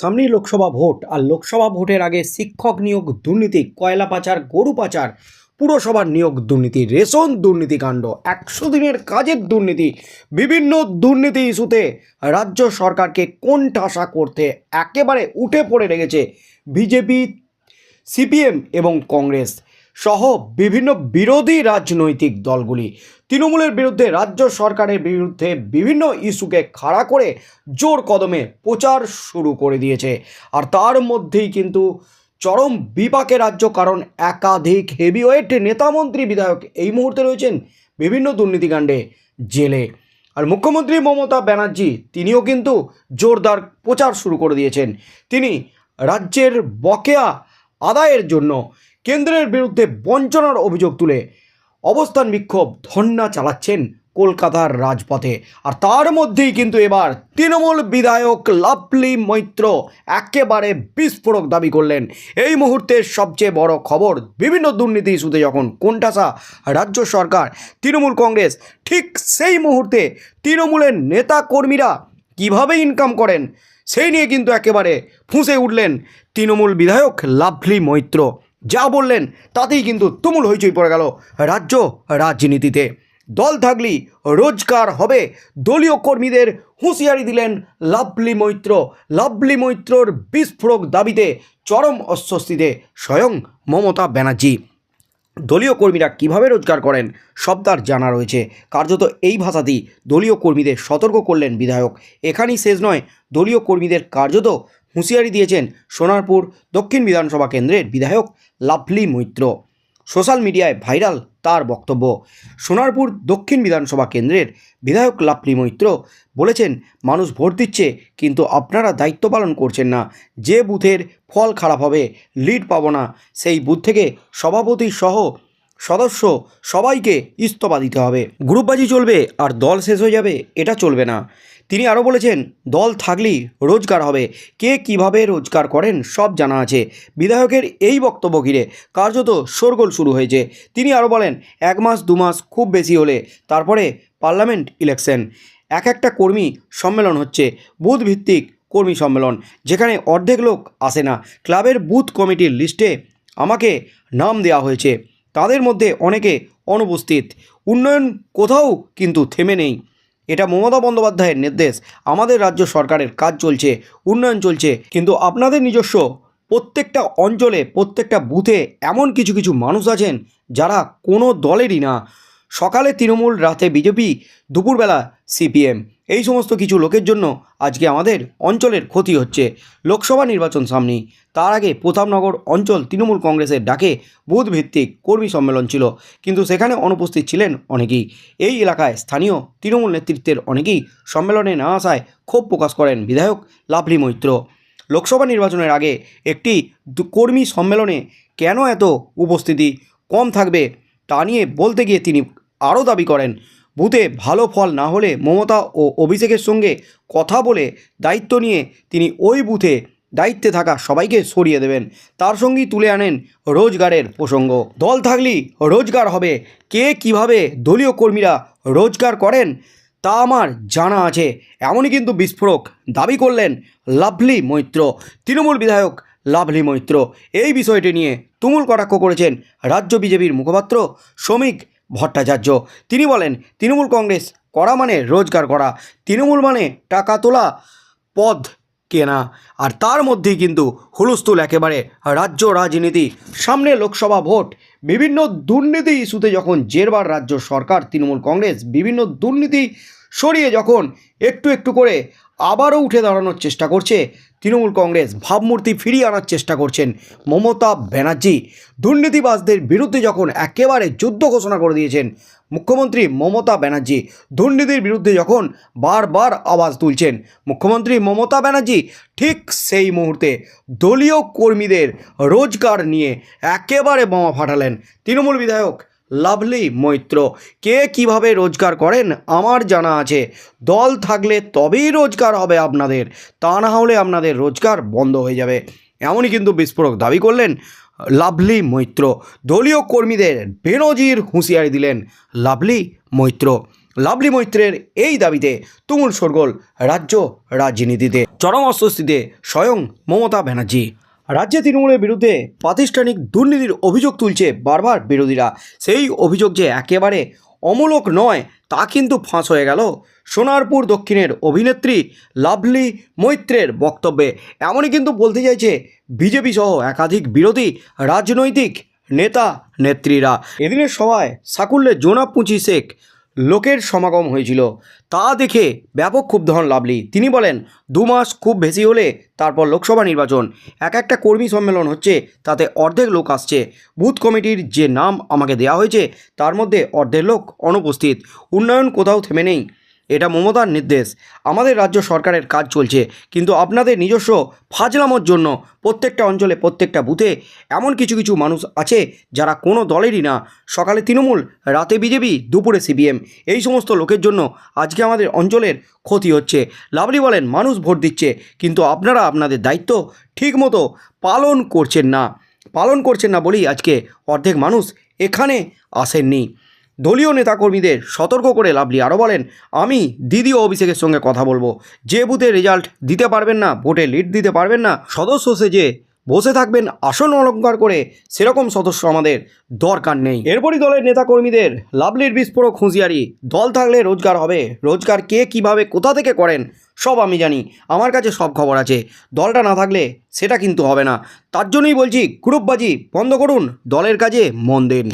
সামনেই লোকসভা ভোট, আর লোকসভা ভোটের আগে শিক্ষক নিয়োগ দুর্নীতি, কয়লা পাচার, গরু পাচার, পুরসভার নিয়োগ দুর্নীতি, রেশন দুর্নীতিকাণ্ড একশো দিনের কাজের দুর্নীতি, বিভিন্ন দুর্নীতি ইস্যুতে রাজ্য সরকারকে কোন ঠাসা করতে একেবারে উঠে পড়ে রেখেছে বিজেপি, সিপিএম এবং কংগ্রেস। সহ বিভিন্ন বিরোধী রাজনৈতিক দলগুলি। তৃণমূলের বিরুদ্ধে রাজ্য সরকারের বিরুদ্ধে বিভিন্ন ইস্যুকে খাড়া করে জোর কদমে প্রচার শুরু করে দিয়েছে। আর তার মধ্যেই কিন্তু চরম বিপাকে রাজ্য, কারণ একাধিক হেভিওয়েট নেতামন্ত্রী বিধায়ক এই মুহূর্তে রয়েছেন বিভিন্ন দুর্নীতিকাণ্ডে জেলে। আর মুখ্যমন্ত্রী মমতা ব্যানার্জি, তিনিও কিন্তু জোরদার প্রচার শুরু করে দিয়েছেন। তিনি রাজ্যের বকেয়া আদায়ের জন্য কেন্দ্রের বিরুদ্ধে বঞ্চনার অভিযোগ তুলে অবস্থান বিক্ষোভ ধর্ণা চালাচ্ছেন কলকাতার রাজপথে। আর তার মধ্যেই কিন্তু এবার তৃণমূল বিধায়ক লাভলি মৈত্র একেবারে বিস্ফোরক দাবি করলেন। এই মুহূর্তের সবচেয়ে বড় খবর বিভিন্ন দুর্নীতি ইস্যুতে যখন কোনটাসা রাজ্য সরকার, তৃণমূল কংগ্রেস, ঠিক সেই মুহূর্তে তৃণমূলের নেতা কর্মীরা কীভাবে ইনকাম করেন, সেই নিয়ে কিন্তু একেবারে ফুঁসে উঠলেন তৃণমূল বিধায়ক লাভলি মৈত্র। যা বললেন তাতেই কিন্তু তুমুল হইচই পড়ে গেল রাজ্য রাজনীতিতে। দল থাকলেই রোজগার হবে, দলীয় কর্মীদের হুঁশিয়ারি দিলেন লাভলি মৈত্র। লাভলি মৈত্রর বিস্ফোরক দাবিতে চরম অস্বস্তিতে স্বয়ং মমতা ব্যানার্জি। দলীয় কর্মীরা কীভাবে রোজগার করেন সব তার জানা রয়েছে। কার্যত এই ভাষাতেই দলীয় কর্মীদের সতর্ক করলেন বিধায়ক। এখানেই শেষ নয়, দলীয় কর্মীদের কার্যত হুঁশিয়ারি দিয়েছেন সোনারপুর দক্ষিণ বিধানসভা কেন্দ্রের বিধায়ক লাভলি মৈত্র। সোশ্যাল মিডিয়ায় ভাইরাল তার বক্তব্য। সোনারপুর দক্ষিণ বিধানসভা কেন্দ্রের বিধায়ক লাভলি মৈত্র বলেছেন, মানুষ ভোট দিচ্ছে, কিন্তু আপনারা দায়িত্ব পালন করছেন না। যে বুথের ফল খারাপ হবে, লিড পাবো না। সেই বুথ থেকে সভাপতি সহ সদস্য, সবাইকে ইস্তফা দিতে হবে। গ্রুপবাজি চলবে আর দল শেষ হয়ে যাবে, এটা চলবে না। তিনি আরও বলেছেন, দল থাকলেই রোজগার হবে। কে কীভাবে রোজগার করেন সব জানা আছে। বিধায়কের এই বক্তব্য ঘিরে কার্যত শোরগোল শুরু হয়েছে। তিনি আরও বলেন, এক মাস, দু মাস খুব বেশি হলে তারপরে পার্লামেন্ট ইলেকশন। এক একটা কর্মী সম্মেলন হচ্ছে বুথ ভিত্তিক কর্মী সম্মেলন, যেখানে অর্ধেক লোক আসে না। ক্লাবের বুথ কমিটির লিস্টে আমাকে নাম দেওয়া হয়েছে। তাদের মধ্যে অনেকে অনুপস্থিত। উন্নয়ন কোথাও কিন্তু থেমে নেই। এটা মমতা বন্দ্যোপাধ্যায়ের নির্দেশ। আমাদের রাজ্য সরকারের কাজ চলছে, উন্নয়ন চলছে। কিন্তু আপনাদের নিজস্ব প্রত্যেকটা অঞ্চলে, প্রত্যেকটা বুথে এমন কিছু কিছু মানুষ আছেন যারা কোনো দলেরই না। সকালে তৃণমূল, রাতে বিজেপি, দুপুরবেলা সিপিএম। এই সমস্ত কিছু লোকের জন্য আজকে আমাদের অঞ্চলের ক্ষতি হচ্ছে। লোকসভা নির্বাচন সামনেই তার আগে প্রতাপনগর অঞ্চল তৃণমূল কংগ্রেসের ডাকে বুথ ভিত্তিক কর্মী সম্মেলন ছিল, কিন্তু সেখানে অনুপস্থিত ছিলেন অনেকেই। এই এলাকায় স্থানীয় তৃণমূল নেতৃত্বের অনেকেই সম্মেলনে না আসায় ক্ষোভ প্রকাশ করেন বিধায়ক লাভলি মৈত্র। লোকসভা নির্বাচনের আগে একটি কর্মী সম্মেলনে কেন এত উপস্থিতি? কম থাকবে তা নিয়ে বলতে গিয়ে তিনি আরও দাবি করেন। বুথে ভালো ফল না হলে মমতা ও অভিষেকের সঙ্গে কথা বলে দায়িত্ব নিয়ে তিনি ওই বুথে দায়িত্বে থাকা সবাইকে সরিয়ে দেবেন। তার সঙ্গেই তুলে আনেন রোজগারের প্রসঙ্গ। দল থাকলেই রোজগার হবে। কে কীভাবে দলীয় কর্মীরা রোজগার করেন তা আমার জানা আছে। এমনই কিন্তু বিস্ফোরক দাবি করলেন লাভলি মৈত্র। তৃণমূল বিধায়ক লাভলি মৈত্র। এই বিষয়টি নিয়ে তুমুল কটাক্ষ করেছেন রাজ্য বিজেপির মুখপাত্র শ্রমিক ভট্টাচার্য। তিনি বলেন, তৃণমূল কংগ্রেস করা মানে রোজগার করা, তৃণমূল মানে টাকা তোলা, পদ কেনা। আর তার মধ্যেই কিন্তু হুলস্থুল একেবারে রাজ্য রাজনীতি। সামনে লোকসভা ভোট, বিভিন্ন দুর্নীতি ইস্যুতে যখন জেরবার রাজ্য সরকার, তৃণমূল কংগ্রেস বিভিন্ন দুর্নীতি সরিয়ে যখন একটু একটু করে আবারও উঠে দাঁড়ানোর চেষ্টা করছে তৃণমূল কংগ্রেস, ভাবমূর্তি ফিরিয়ে আনার চেষ্টা করছেন মমতা ব্যানার্জি। দুর্নীতিবাজদের বিরুদ্ধে যখন একেবারে যুদ্ধ ঘোষণা করে দিয়েছেন মুখ্যমন্ত্রী মমতা ব্যানার্জি, দুর্নীতির বিরুদ্ধে যখন বারবার আওয়াজ তুলছেন মুখ্যমন্ত্রী মমতা ব্যানার্জি, ঠিক সেই মুহূর্তে দলীয় কর্মীদের রোজগার নিয়ে একেবারে বোমা ফাটালেন তৃণমূল বিধায়ক লাভলি মৈত্র, কে কীভাবে রোজগার করেন আমার জানা আছে। দল থাকলে তবেই রোজগার হবে আপনাদের, তা না হলে আপনাদের রোজগার বন্ধ হয়ে যাবে। এমনই কিন্তু বিস্ফোরক দাবি করলেন লাভলি মৈত্র। দলীয় কর্মীদের বেনজির হুঁশিয়ারি দিলেন লাভলি মৈত্র। লাভলি মৈত্রের এই দাবিতে তুমুল সরগোল রাজ্য রাজনীতিতে। চরম অস্বস্তিতে স্বয়ং মমতা ব্যানার্জি। রাজ্যে তৃণমূলের বিরুদ্ধে প্রাতিষ্ঠানিক দুর্নীতির অভিযোগ তুলছে বারবার বিরোধীরা। সেই অভিযোগ যে একেবারে অমূলক নয়, তা কিন্তু ফাঁস হয়ে গেল। সোনারপুর দক্ষিণের অভিনেত্রী লাভলি মৈত্রের বক্তব্যে। এমনই কিন্তু বলতে চাইছে বিজেপি সহ একাধিক বিরোধী রাজনৈতিক নেতা নেত্রীরা এদিনের সভায় সাকুল্যে জোনা পুঁচি শেখ লোকের সমাগম হয়েছিল। তা দেখে ব্যাপক খুব ধন লাভলি। তিনি বলেন, দু মাস খুব বেশি হলে তারপর লোকসভা নির্বাচন। এক একটা কর্মী সম্মেলন হচ্ছে, তাতে অর্ধেক লোক আসছে। বুথ কমিটির যে নাম আমাকে দেয়া হয়েছে, তার মধ্যে অর্ধেক লোক অনুপস্থিত। উন্নয়ন কোথাও থেমে নেই। এটা মমতার নির্দেশ। আমাদের রাজ্য সরকারের কাজ চলছে, কিন্তু আপনাদের নিজস্ব ফাজলামোর জন্য প্রত্যেকটা অঞ্চলে, প্রত্যেকটা বুথে এমন কিছু কিছু মানুষ আছে যারা কোনো দলেরই না। সকালে তৃণমূল, রাতে বিজেপি, দুপুরে সিপিএম। এই সমস্ত লোকের জন্য আজকে আমাদের অঞ্চলের ক্ষতি হচ্ছে। লাভলি বলেন, মানুষ ভোট দিচ্ছে, কিন্তু আপনারা আপনাদের দায়িত্ব ঠিকমতো পালন করছেন না। পালন করছেন না বলেই আজকে অর্ধেক মানুষ এখানে আসেননি। দলীয় নেতাকর্মীদের সতর্ক করে লাভলি আরও বলেন, আমি দিদি ও অভিষেকের সঙ্গে কথা বলব। যে বুথে রেজাল্ট দিতে পারবেন না, ভোটে লিড দিতে পারবেন না, সদস্য সেজে বসে থাকবেন, আসন অলঙ্কার করে সেরকম সদস্য আমাদের দরকার নেই। এরপরই দলের নেতাকর্মীদের লাভলির বিস্ফোরক হুঁশিয়ারি, দল থাকলে রোজগার হবে, রোজগার কে কীভাবে, কোথা থেকে করেন, সব আমি জানি, আমার কাছে সব খবর আছে। দলটা না থাকলে সেটা কিন্তু হবে না। তার জন্যই বলছি, গ্রুপবাজি বন্ধ করুন, দলের কাজে মন দিন।